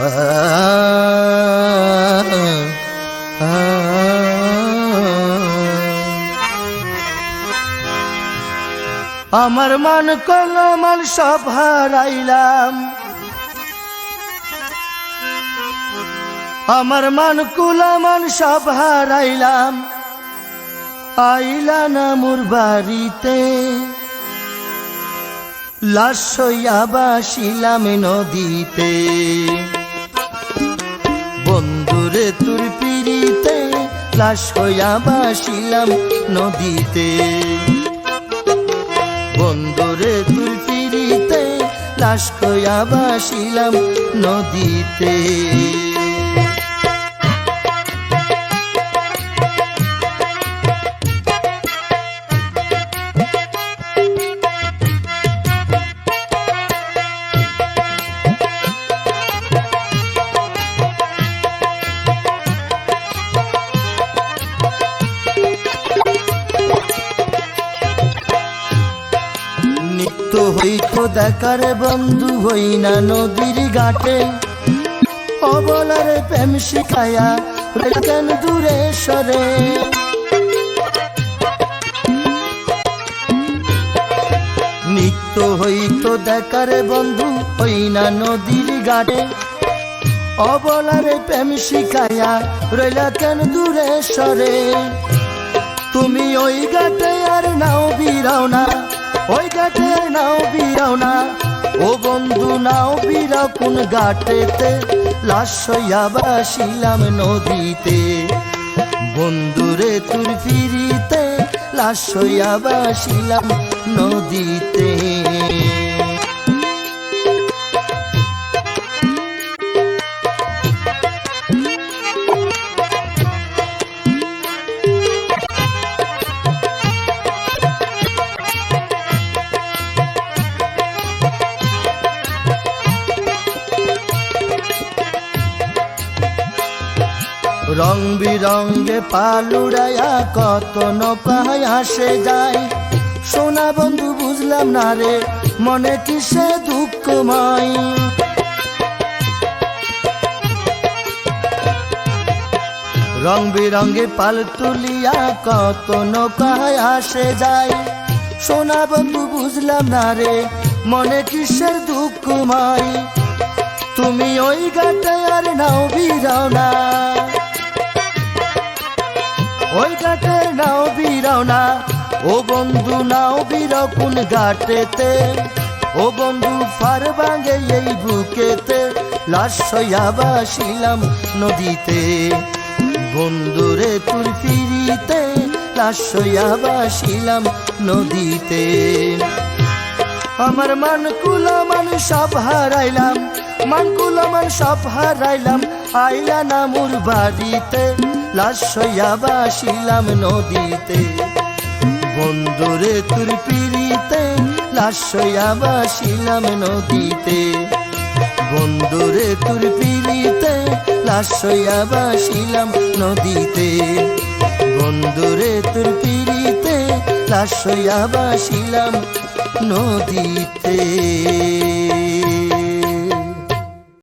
আমার মান কলমান সব হারাইলাম। আমার মান কুলামান সব হারাইলাম। আইলা না মোর বাড়িতে। লাশ বাসিলাম নদীতে। বন্ধুরে তুর পিড়িতে লাশ হইয়া বাসিলাম নদীতে। বন্ধুরে তুর পিড়িতে লাশ হইয়া বাসিলাম নদীতে। নিত্য হইত দেখার বন্ধু হই না নদীর ঘাটে। অবলারে প্রেম শিখায়া কেন দূরে সরে। নিত্য হইত দেখার বন্ধু হই না নদীর ঘাটে। অবলারে প্রেম শিখায়া রইলা কেন দূরে সরে। তুমি ওই ঘাটে আর নাও বিরাও না ওই গাটে নাও বিরাও না ও বন্ধু, নাও বিরাও কোন ঘাটেতে। লাশ হইয়া বাসিলাম নদীতে। বন্ধুরে তুর ফিরিতে লাশ হইয়া বাসিলাম নদীতে। রং বিরঙ্গে পালুড়াইয়া কত নৌকায় আসে যায় সোনা বন্ধু, বুঝলাম না রে, মনে কিসে দুঃখময়? রং বিরঙ্গে পাল তুলিয়া কত নৌকায় আসে যায় সোনা বন্ধু, বুঝলাম না রে, মনে কিসের দুঃখময়? তুমি ওই গাটে আর নাও বিরাও না ওই ঘাটে নাও বিরাও না ও বন্ধু, নাও বিরাও কোন ঘাটেতে। ও বন্ধু, ফার ভাঙে এই বুকেতে। লাশ নদীতে। বন্ধুরে তুর ফিরিতে লাশ নদীতে। আমার মান কুলমান সব হারাইলাম। মান কুলমান সব হারাইলাম। আইলা না মোর বাড়িতে। লাশ হইয়া বাসিলাম নদীতে। বন্ধুরে তুর পিড়িতে লাশ বাসিলাম নদীতে। বন্ধুরে তুর পিড়িতে লাশ হইয়া বাসিলাম নদীতে। বন্ধুরে তুর পিড়িতে লাশ হইয়া বাসিলাম নদীতে।